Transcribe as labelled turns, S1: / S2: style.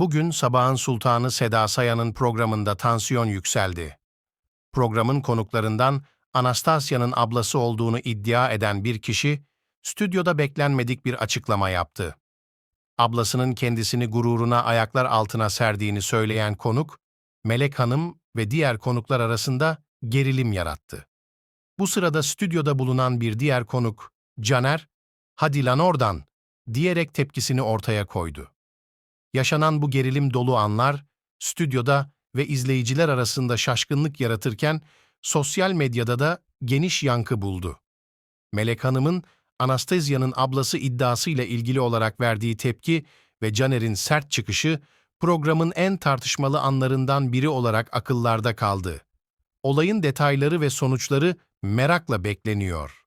S1: Bugün Sabahın Sultanı Seda Sayan'ın programında tansiyon yükseldi. Programın konuklarından Anastasya'nın ablası olduğunu iddia eden bir kişi, stüdyoda beklenmedik bir açıklama yaptı. Ablasının kendisini gururuna ayaklar altına serdiğini söyleyen konuk, Melek Hanım ve diğer konuklar arasında gerilim yarattı. Bu sırada stüdyoda bulunan bir diğer konuk, Caner, hadi lan oradan, diyerek tepkisini ortaya koydu. Yaşanan bu gerilim dolu anlar, stüdyoda ve izleyiciler arasında şaşkınlık yaratırken, sosyal medyada da geniş yankı buldu. Melek Hanım'ın Anastasya'nın ablası iddiasıyla ilgili olarak verdiği tepki ve Caner'in sert çıkışı, programın en tartışmalı anlarından biri olarak akıllarda kaldı. Olayın detayları ve sonuçları merakla bekleniyor.